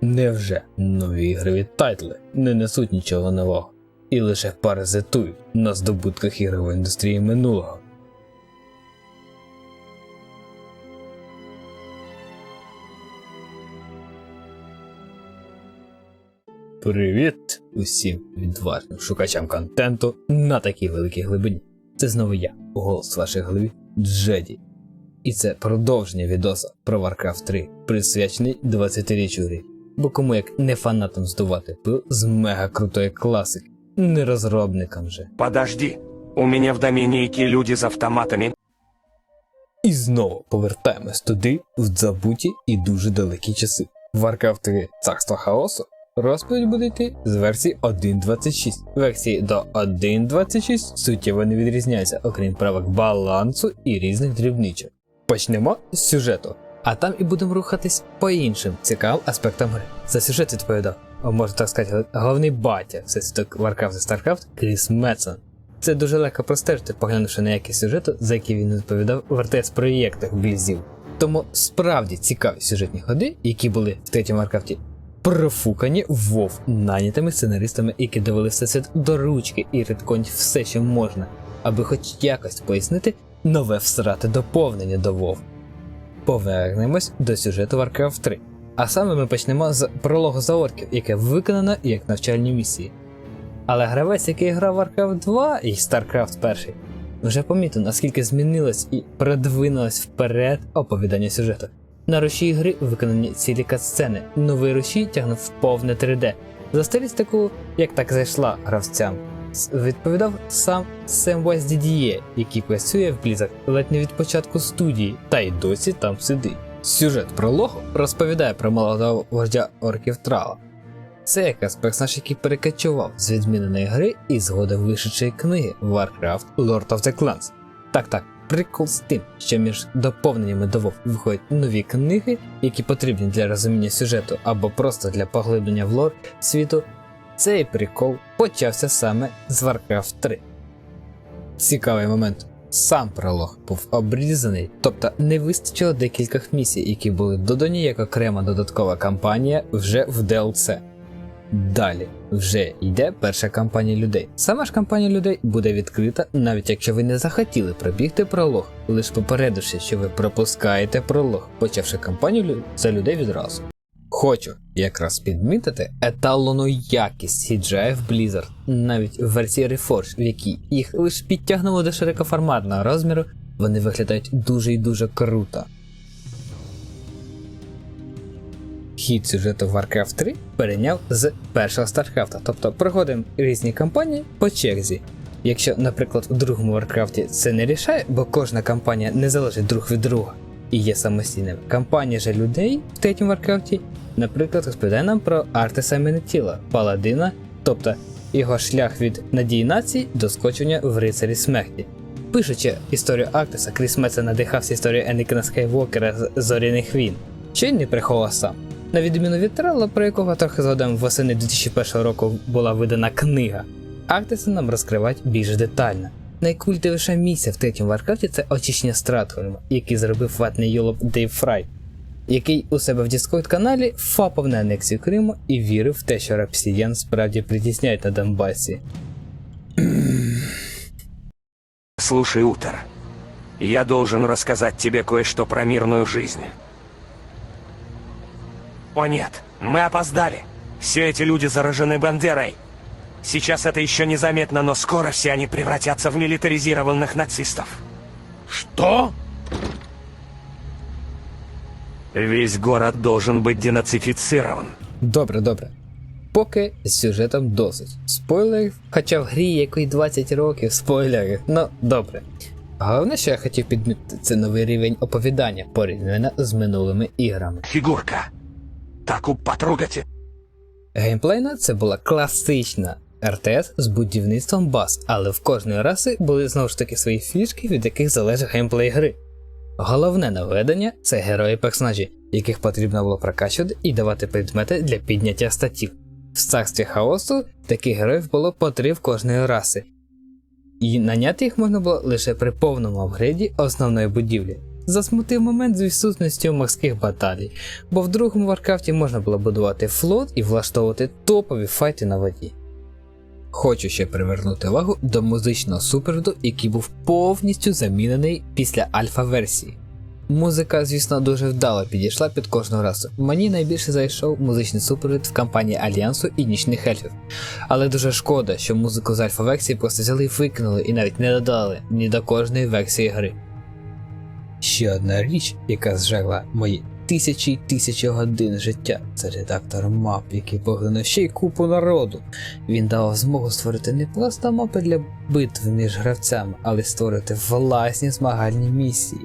Невже нові ігрові тайтли не несуть нічого нового і лише паразитують на здобутках ігрової індустрії минулого? Привіт усім відважним шукачам контенту на такій великій глибині. Це знову я, голос в вашій голові Джеді. І це продовження відоса про Warcraft 3, присвячений 20-річчю гри. Бо кому як не фанатам здувати пил з мега крутої класики, не розробникам же. Подожди. У меня в доминейке люди с автоматами. І знову повертаємось туди, в забуті і дуже далекі часи. 3 Царство Хаосу розповідь буде йти з версії 1.26. Версії до 1.26 суттєво не відрізняються, окрім правок балансу і різних дрібничок. Почнемо з сюжету, а там і будемо рухатись по іншим цікавим аспектам гри. За сюжет відповідав, можна так сказати, головний батя всесвіток Warcraft і StarCraft Кріс Метсон. Це дуже легко простежити, поглянувши на якість сюжету, за який він відповідав в РТС проєктах Блізів. Тому справді цікаві сюжетні ходи, які були в третьому Варкрафті, профукані вов нанятими сценаристами, які довели всесвіт до ручки і редконять все, що можна, аби хоч якось пояснити нове всрате доповнення до Вов. Повернемось до сюжету Warcraft 3. А саме ми почнемо з прологу за орків, яке виконано як навчальні місії. Але гравець, який грав Warcraft 2 і StarCraft 1, вже помітив, наскільки змінилось і продвинулось вперед оповідання сюжету. На руші гри виконані цілі катсцени, новий рушій тягнув повне 3D. За стилістику, як так зайшла гравцям, відповідав сам Сем Вайс Дідіє, який працює в Blizzard ледь не від початку студії, та й досі там сидить. Сюжет прологу розповідає про молодого вождя орків Трала, це якраз персонаж, який перекочував з відміненої гри і згодом вишедшої книги Warcraft Lord of the Clans. Так так, прикол з тим, що між доповненнями до WoW виходять нові книги, які потрібні для розуміння сюжету або просто для поглиблення в лор світу. Цей прикол почався саме з Warcraft 3. Цікавий момент. Сам пролог був обрізаний, тобто не вистачило декількох місій, які були додані як окрема додаткова кампанія вже в DLC. Далі вже йде перша кампанія людей. Сама ж кампанія людей буде відкрита, навіть якщо ви не захотіли пробігти пролог, лише попередивши, що ви пропускаєте пролог, почавши кампанію за людей відразу. Хочу якраз підмітити еталону якість CGI в Blizzard, навіть в версії Reforged, в якій їх лише підтягнуло до широкоформатного розміру, вони виглядають дуже і дуже круто. Хід сюжету Warcraft 3 перейняв з першого StarCraft, тобто проходимо різні кампанії по черзі. Якщо, наприклад, у другому Warcraft це не рішає, бо кожна кампанія не залежить друг від друга і є самостійними. Кампанія же людей в третьому Warcraft, наприклад, розповідає нам про Артеса Менетіла, паладина, тобто його шлях від надії націй до скочення в рицарі смерті. Пишучи історію Артеса, Кріс Метса надихався історією Енікена Скайвокера з Зоряних війн, що й не приховував сам. На відміну від Трелла, про якого трохи згодом восени 2001 року була видана книга, Артеса нам розкривають більш детально. Найкультовіша місія в третьому Варкрафті це очищення Стратхольма, який зробив ватний йолоп Дейв Фрай, який у себе в Discord каналі фапав на анексію Криму і вірив в те, що рапсіян справді притісняють на Донбасі. Слушай, Утер. Я должен рассказать тебе кое-что про мирную жизнь. О нет, мы опоздали. Все эти люди заражены Бандерой. Сейчас это еще незаметно, но скоро все они превратятся в милитаризированных нацистов. Что? Весь город должен быть денацифицирован. Добре, добре. Поки з сюжетом досить. Спойлерів, хоча в грі якої 20 років спойлери, ну добре. Головне, що я хотів підмітити, це новий рівень оповідання порівняно з минулими іграми. Фигурка. Так потрогайте. Геймплейно це була класична РТС з будівництвом баз, але в кожної раси були знову ж таки свої фішки, від яких залежить геймплей гри. Головне наведення це герої персонажі, яких потрібно було прокачувати і давати предмети для підняття статів. В царстві хаосу таких героїв було по три в кожної раси, і наняти їх можна було лише при повному апгрейді основної будівлі. засмутив момент з відсутністю морських баталій, бо в другому Варкрафті можна було будувати флот і влаштовувати топові файти на воді. Хочу ще привернути увагу до музичного супроводу, який був повністю замінений після альфа-версії. Музика, звісно, дуже вдало підійшла під кожну расу. Мені найбільше зайшов музичний супровід в кампанії Альянсу і нічних ельфів. Але дуже шкода, що музику з альфа-версії просто взяли і викинули і навіть не додали ні до кожної версії гри. Ще одна річ, яка зжерла мої тисячі й тисячі годин життя, це редактор мап, який поглинув ще й купу народу. Він давав змогу створити не просто мапи для битв між гравцями, але створити власні змагальні місії.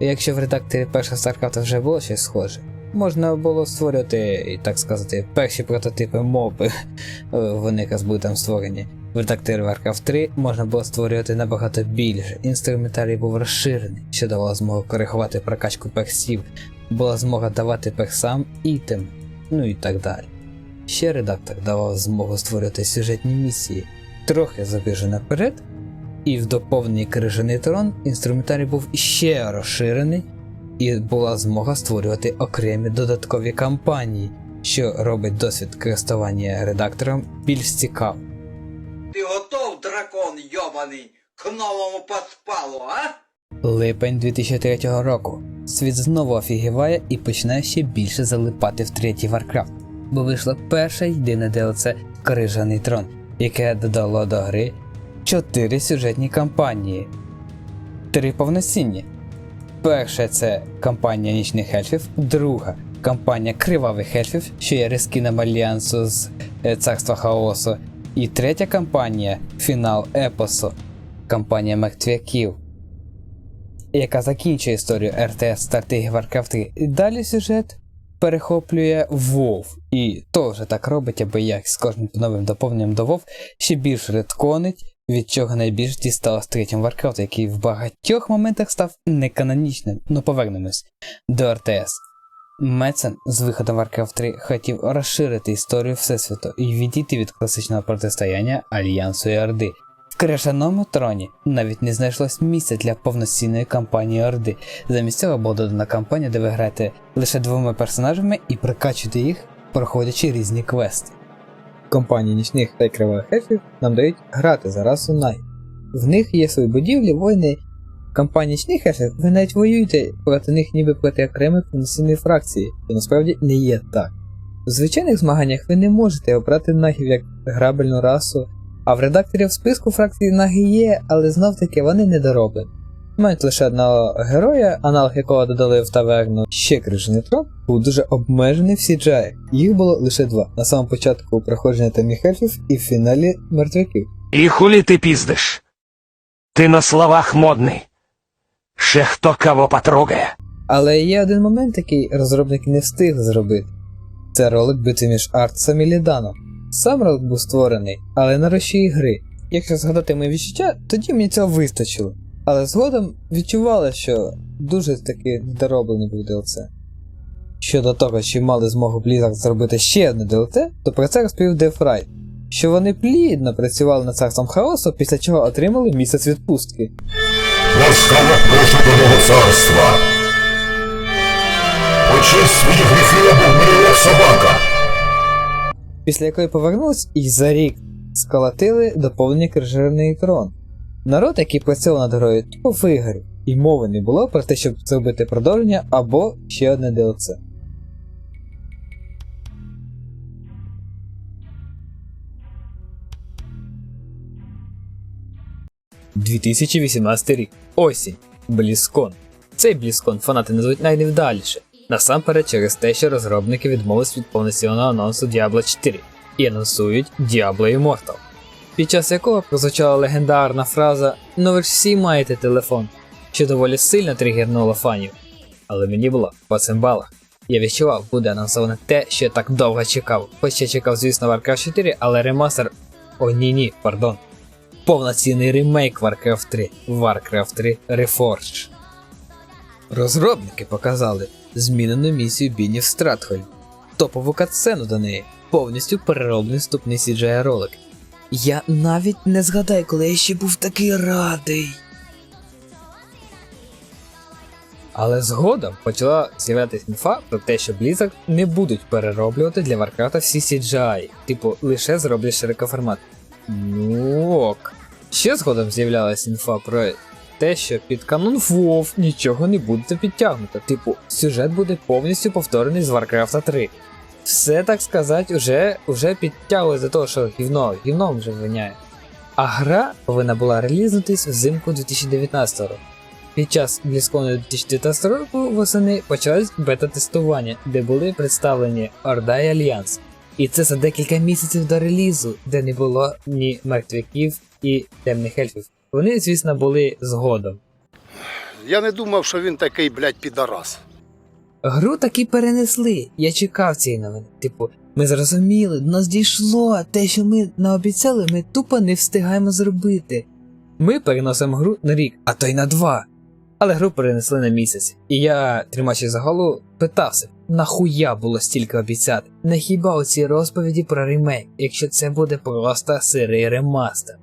Якщо в редакторі першого StarCraft вже було щось схоже, можна було створювати, так сказати, перші прототипи мопи, Е, вони якраз там створені. В редакторі Warcraft 3 можна було створювати набагато більше. Інструментарій був розширений, що давало змогу коригувати прокачку персів, була змога давати персам ітем, ну і так далі. Ще редактор давав змогу створювати сюжетні місії, трохи забіжу наперед, і в доповненні крижаний трон інструментарій був ще розширений, і була змога створювати окремі додаткові кампанії, що робить досвід користування редактором більш цікавим. Ти готов, дракон йобаний, к новому подпалу, а? Липень 2003 року. Світ знову офігіває і починає ще більше залипати в третій Warcraft, бо вийшла перша єдина DLC Крижаний трон, яке додало до гри чотири сюжетні кампанії. Три повноцінні. Перша це кампанія нічних ельфів, друга кампанія кривавих ельфів, що є рескіном альянсу з е, царства хаосу, і третя кампанія фінал епосу, кампанія мертвяків яка закінчує історію РТС стратегії 3. І далі сюжет перехоплює WoW. І теж так робить, аби як з кожним новим доповненням до WoW ще більше редконить, від чого найбільш дісталось третім Warcraft, який в багатьох моментах став неканонічним. Ну повернемось до РТС. Мецен з виходом Warcraft 3 хотів розширити історію Всесвіту і відійти від класичного протистояння Альянсу і Орди. В крижаному троні навіть не знайшлось місця для повноцінної кампанії Орди. Замість цього була додана кампанія, де ви граєте лише двома персонажами і прокачуєте їх, проходячи різні квести. Компанії нічних та й кривавих ельфів нам дають грати за расу Най. В них є свої будівлі, воїни. В компанії нічних ельфів ви навіть воюєте проти них ніби проти окремої повноцінної фракції, що насправді не є так. В звичайних змаганнях ви не можете обрати нагів як грабельну расу, а в редакторі в списку фракції наги є, але знов таки вони недороблені. Мають лише одного героя, аналог якого додали в таверну ще крижаний трон, був дуже обмежений в CGI. Їх було лише два на самому початку проходження таміх ельфів і в фіналі мертвяків. И хули ты пиздишь? Ты на словах модный. Ще хто кого потрогає. Але є один момент, який розробники не встигли зробити. Це ролик битви між Артсом і Ліданом. Сам ролик був створений, але на рушії гри. Якщо згадати мої відчуття, тоді мені цього вистачило. Але згодом відчували, що дуже таки недороблений був DLC. Щодо того, чи мали змогу Blizzard зробити ще одне DLC, то про це розповів Дефрай, що вони плідно працювали над царством хаосу, після чого отримали місяць відпустки. Ласкаво прошу до мого царства. Очисть свої гріхи або вмри, як собака. після якої повернулись і за рік сколотили доповнення крижерний трон. Народ, який працював над грою, тупо вигорів, і мови не було про те, щоб зробити продовження або ще одне DLC. «2018 рік. Осінь. Бліскон. Цей Бліскон фанати назвуть найневдаліше. Насамперед через те, що розробники відмовились від повноцінного анонсу Diablo 4 і анонсують Diablo Immortal, під час якого прозвучала легендарна фраза Ну ви ж всі маєте телефон, що доволі сильно тригернуло фанів. Але мені було по цимбалах. Я відчував, буде анонсоване те, що я так довго чекав. Хоч я чекав, звісно, Warcraft 4, але ремастер. О, ні, ні, пардон. Повноцінний ремейк Warcraft 3. Warcraft 3 Reforged. Розробники показали змінену місію Біні в Стратхольм, топову катсцену до неї, повністю перероблений вступний CGI ролик. Я навіть не згадаю, коли я ще був такий радий. Але згодом почала з'являтися інфа про те, що Blizzard не будуть перероблювати для Warcraft всі CGI, типу лише зроблять широкоформат. Ну ок. Ще згодом з'являлася інфа про те, що під канон WoW нічого не буде підтягнуто. Типу, сюжет буде повністю повторений з Warcraft 3. Все так сказати, уже, уже підтягує за того, що гівно, гівном вже виняє. А гра повинна була релізнутись взимку 2019 року. Під час BlizzCon 2019 року восени почалось бета-тестування, де були представлені Орда і Альянс. І це за декілька місяців до релізу, де не було ні мертвяків і темних ельфів. Вони, звісно, були згодом. Я не думав, що він такий, блядь, підарас. Гру таки перенесли. Я чекав цієї новини. Типу, ми зрозуміли, до нас дійшло, те, що ми наобіцяли, ми тупо не встигаємо зробити. Ми переносимо гру на рік, а то й на два. Але гру перенесли на місяць. І я, тримаючи за голову, питався, нахуя було стільки обіцяти? Не хіба оці розповіді про ремейк, якщо це буде просто сирий ремастер?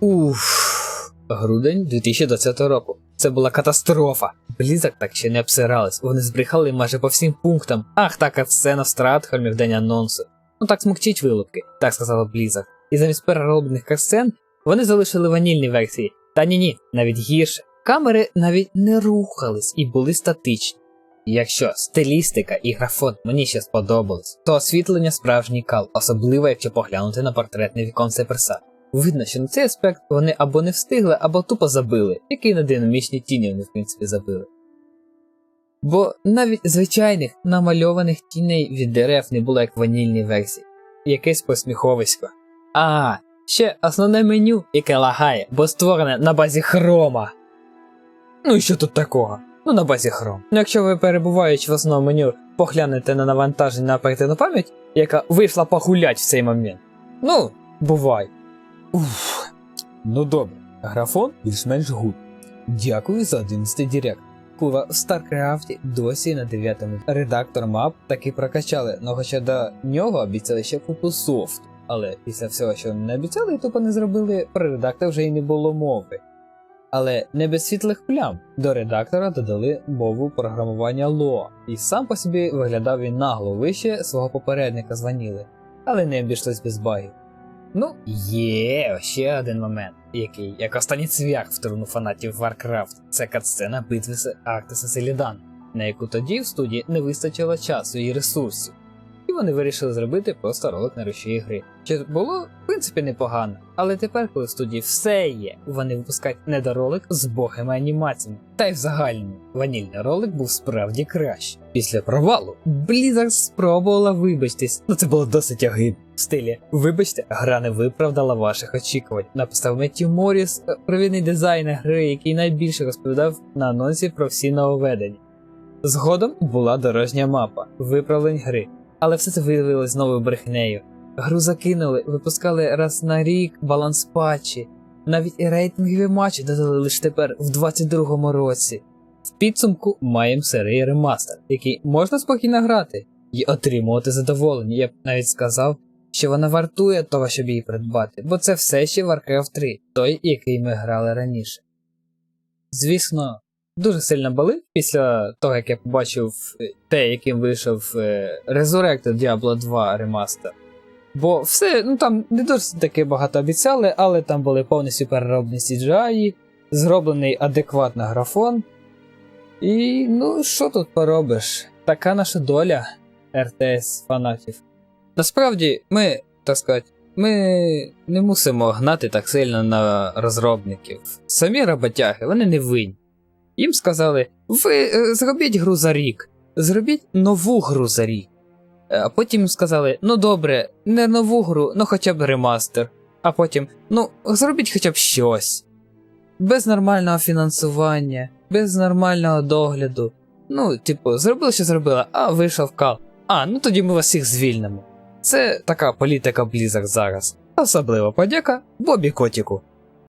Уф. Грудень 2020 року. Це була катастрофа. Blizzard так ще не обсирались, вони збрехали майже по всім пунктам. Ах, та сцена в Стратхольмі в день анонсу. Ну так смокчить вилупки, так сказала Blizzard. І замість перероблених катсцен вони залишили ванільні версії. Та ні ні, навіть гірше. Камери навіть не рухались і були статичні. Якщо стилістика і графон мені ще сподобались, то освітлення справжній кал, особливо якщо поглянути на портретне віконце перса. Видно, що на цей аспект вони або не встигли, або тупо забили, які на динамічні тіні вони в принципі забили. Бо навіть звичайних намальованих тіней від дерев не було як в ванільній версії, якесь посміховисько. А, ще основне меню, яке лагає, бо створене на базі хрома. Ну і що тут такого? Ну на базі хром. Ну якщо ви перебуваючи в основному меню, поглянете на навантаження на оперативну пам'ять, яка вийшла погулять в цей момент. Ну, бувай. Уф. Ну добре, графон більш-менш гуд. Дякую за 11 директ. Кува, в Старкрафті досі на 9 редактор мап таки прокачали, но хоча до нього обіцяли ще купу софту. Але після всього, що не обіцяли, тупо не зробили, про редактор вже й не було мови. Але не без світлих плям до редактора додали мову програмування Lua, і сам по собі виглядав він нагло вище свого попередника з ваніли, але не обійшлось без багів. Ну, є ще один момент, який, як останній цвях в труну фанатів Warcraft, це катсцена битви з Арктиса Селідан, на яку тоді в студії не вистачило часу і ресурсів. Вони вирішили зробити просто ролик на рушії гри. Що було, в принципі, непогано. Але тепер, коли в студії все є, вони випускають недоролик з богими анімаціями. Та й в загальному ванільний ролик був справді краще. Після провалу Blizzard спробувала вибачитись, ну це було досить огидно. В стилі Вибачте, гра не виправдала ваших очікувань. Написав Меттью Моріс, е, провідний дизайнер гри, який найбільше розповідав на анонсі про всі нововведення. Згодом була дорожня мапа, виправлень гри. Але все це виявилось знову брехнею. Гру закинули, випускали раз на рік баланс патчі. Навіть і рейтингові матчі додали лише тепер в 22-му році. В підсумку маємо серії ремастер, який можна спокійно грати і отримувати задоволення. Я б навіть сказав, що вона вартує того, щоб її придбати, бо це все ще Warcraft 3, той, який ми грали раніше. Звісно, дуже сильно болив після того, як я побачив е, те, яким вийшов е, Resurrected Diablo 2 ремастер. Бо все, ну там не досить таки багато обіцяли, але там були повністю перероблені CGI, зроблений адекватно графон. І ну, що тут поробиш? Така наша доля РТС фанатів. Насправді, ми, так сказати, ми не мусимо гнати так сильно на розробників. Самі роботяги, вони не винні. Їм сказали: ви е, зробіть гру за рік, зробіть нову гру за рік. Е, А потім сказали: ну добре, не нову гру, ну хоча б ремастер. А потім, ну, зробіть хоча б щось. Без нормального фінансування, без нормального догляду. Ну, типу, зробили, що зробили, а вийшов кал. А, ну тоді ми вас всіх звільнимо. Це така політика Blizzard зараз. Особлива подяка Бобі Котіку.